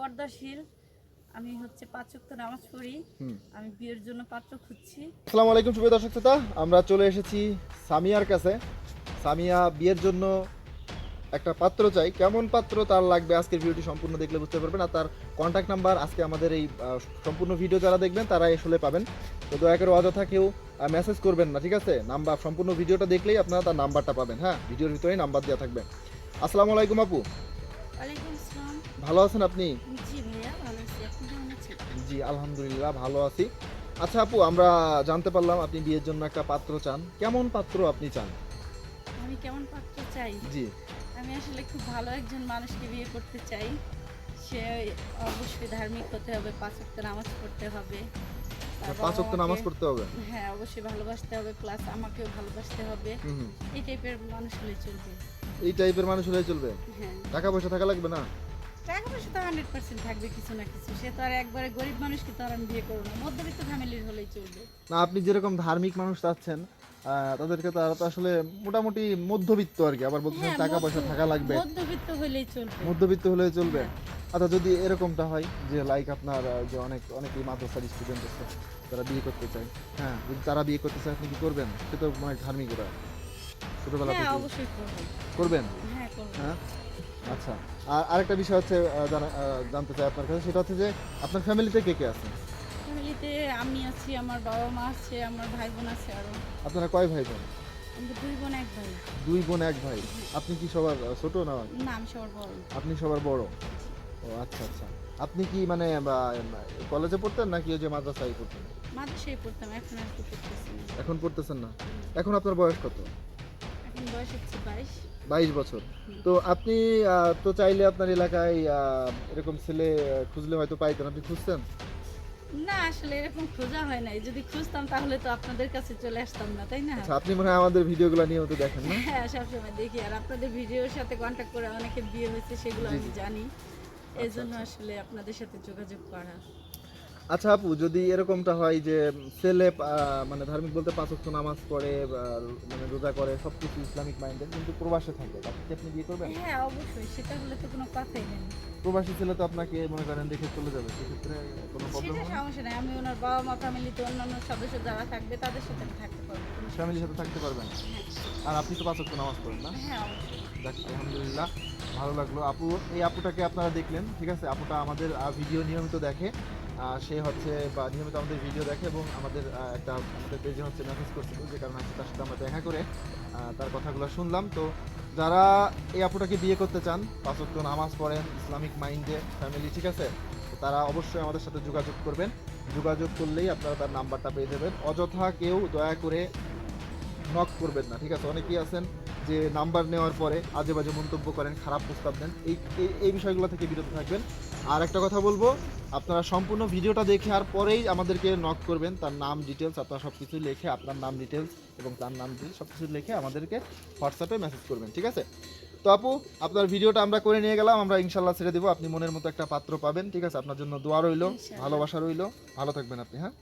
পর্দাশীল। আমি হচ্ছে পাঁচ ওয়াক্ত নামাজ পড়ি। আমি বিয়ের জন্য পাত্র খুঁজছি। আসসালামু আলাইকুম শুভ দর্শক শ্রোতা। আমরা চলে এসেছি সামিয়ার কাছে। সামিয়া বিয়ের জন্য একটা পাত্র চাই। কেমন পাত্র তার লাগবে আজকের ভিডিওটি সম্পূর্ণ দেখলে বুঝতে পারবেন। আর তার কন্ট্যাক্ট নাম্বার আজকে আমাদের এই সম্পূর্ণ ভিডিও যারা দেখবেন তারা আসলে পাবেন। তো দয়া করে অযথা কেউ মেসেজ করবেন না ঠিক আছে? নাম্বার সম্পূর্ণ ভিডিওটা দেখলেই আপনারা তার নাম্বারটা পাবেন হ্যাঁ? ভিডিওর ভিতরেই নাম্বার দেওয়া থাকবে। আসসালামু আলাইকুম আপু। ভালো আছেন আপনি? জি ভাইয়া ভালো আছি। আপনি কেমন আছেন? জি আলহামদুলিল্লাহ ভালো আছি। আচ্ছা আপু আমরা জানতে পারলাম আপনি বিয়ের জন্য একটা পাত্র চান। কেমন পাত্র আপনি চান? আমি কেমন পাত্র চাই? জি। আমি আসলে খুব ভালো একজন মানুষকে বিয়ে করতে চাই। সে অবশ্যই ধার্মিক হতে হবে পাঁচ ওয়াক্ত নামাজ পড়তে হবে। পাঁচ ওয়াক্ত নামাজ পড়তে হবে? হ্যাঁ অবশ্যই ভালোবাসতে হবে প্লাস আমাকেও ভালোবাসতে হবে। এই টাইপের মানুষ হলে চলবে। এই টাইপের মানুষ হলে চলবে? হ্যাঁ। টাকা পয়সা থাকা লাগবে না? টাকা পয়সা তো হান্ড্রেড পার্সেন্ট থাকবে কিছু না কিছু। সে তো আর একবারে গরিব মানুষকে তো আর আমি বিয়ে করব না? মধ্যবিত্ত ফ্যামিলির হলেই চলবে। না আপনি যেরকম ধার্মিক মানুষ চাচ্ছেন তাদেরকে তারা তো আসলে মোটামুটি মধ্যবিত্ত আর কি। আবার বলছেন হ্যাঁ, টাকা পয়সা থাকা লাগবে। মধ্যবিত্ত হলেই চলবে। মধ্যবিত্ত হলে চলবে। হ্যাঁ। আচ্ছা যদি এরকমটা হয় যে লাইক আপনার যে অনেক অনেকেই মাদ্রাসার স্টুডেন্ট আছে তারা বিয়ে করতে চায়। হ্যাঁ যদি তারা বিয়ে করতে চায় আপনি কি করবেন? সে তো অনেক ধার্মিক ওরা। ছোটবেলা হ্যাঁ অবশ্যই করবেন? হ্যাঁ? আচ্ছা আর আরেকটা বিষয় হচ্ছে জানা- জানতে চাই আপনার কাছে সেটা হচ্ছে যে আপনার ফ্যামিলিতে কে কে আছে? ফ্যামিলিতে আমি আছি আমার বাবা মা আছে আমার ভাই বোন আছে আরও। আপনারা কয় ভাই বোন দুই বোন এক ভাই। দুই বোন এক ভাই। আপনি কি সবার ছোট না? না আমি সবার বড়। আপনি সবার বড়? ও আচ্ছা আচ্ছা। আপনি কি মানে কলেজে পড়তেন নাকি ওই যে মাদ্রাসায় পড়তেন? মাদ্রাসায় পড়তাম এখন আর না। এখন পড়তেছেন না। এখন আপনার বয়স কত? বয়স হচ্ছে বাইশ। বাইশ বছর। তো আপনি তো চাইলে আপনার এলাকায় এরকম ছেলে খুঁজলে হয়তো পাইতেন। আপনি খুঁজছেন না আসলে এরকম খোঁজা হয় নাই। যদি খুঁজতাম তাহলে তো আপনাদের কাছে চলে আসতাম না তাই না? আচ্ছা আপনি মনে হয় আমাদের ভিডিওগুলো নিয়মিত দেখেন না? হ্যাঁ সবসময় দেখি। আর আপনাদের ভিডিওর সাথে কন্ট্যাক্ট করে অনেকে বিয়ে হয়েছে সেগুলো আমি জানি। এই জন্য আসলে আপনাদের সাথে যোগাযোগ করা। আচ্ছা আপু যদি এরকমটা হয় যে ছেলে মানে ধার্মিক বলতে পাঁচ ওয়াক্ত নামাজ পড়ে মানে রোজা করে সব কিছু ইসলামিক মাইন্ডের কিন্তু প্রবাসে থাকে তাকে কি আপনি বিয়ে করবেন? হ্যাঁ অবশ্যই সেটা হলে তো কোনো কথাই নেই। প্রবাসী ছেলে তো আপনাকে মনে করেন দেখে চলে যাবে সেক্ষেত্রে কোনো প্রবলেম হবে সমস্যা নেই আমি ওনার বাবা মা ফ্যামিলিতে অন্যান্য সদস্য যারা থাকবে তাদের সাথে থাকতে পারব। ফ্যামিলির সাথে থাকতে পারবেন? আর আপনি তো পাঁচ ওয়াক্ত নামাজ পড়েন না? হ্যাঁ অবশ্যই। যাক আলহামদুলিল্লাহ ভালো লাগল। আপু এই আপুটাকে আপনারা দেখলেন ঠিক আছে? আপুটা আমাদের ভিডিও নিয়মিত দেখে। সে হচ্ছে, বা নিয়মিত আমাদের ভিডিও দেখে এবং আমাদের একটা, আমাদের পেজে হচ্ছে মেসেজ করছিল যে কারণে হচ্ছে তার সাথে আমরা দেখা করে তার কথাগুলো শুনলাম। তো যারা এই আপুটাকে বিয়ে করতে চান, পাঁচক্ত নামাজ পড়েন, ইসলামিক মাইন্ডে ফ্যামিলি ঠিক আছে? তারা অবশ্যই আমাদের সাথে যোগাযোগ করবেন। যোগাযোগ করলেই আপনারা তার নাম্বারটা পেয়ে যাবেন। অযথা কেউ দয়া করে নক করবেন না ঠিক আছে? অনেকেই আছেন যে নাম্বার নেওয়ার পরে আজে বাজে মন্তব্য করেন খারাপ প্রস্তাব দেন এই এই- বিষয়গুলো থেকে বিরত থাকবেন। আর একটা কথা বলব আপনারা সম্পূর্ণ ভিডিওটা দেখে আর পরেই আমাদেরকে নক করবেন তার নাম ডিটেলস আপনারা সব কিছু লিখে আপনার নাম ডিটেলস এবং তার নাম ডিটেলস সব কিছু লিখে আমাদেরকে হোয়াটসঅ্যাপে মেসেজ করবেন ঠিক আছে? তো আপু আপনার ভিডিওটা আমরা করে নিয়ে গেলাম আমরা ইনশাল্লাহ ছেড়ে দেবো আপনি মনের মতো একটা পাত্র পাবেন ঠিক আছে? আপনার জন্য দোয়া রইল ভালোবাসা রইল ভালো থাকবেন আপনি হ্যাঁ?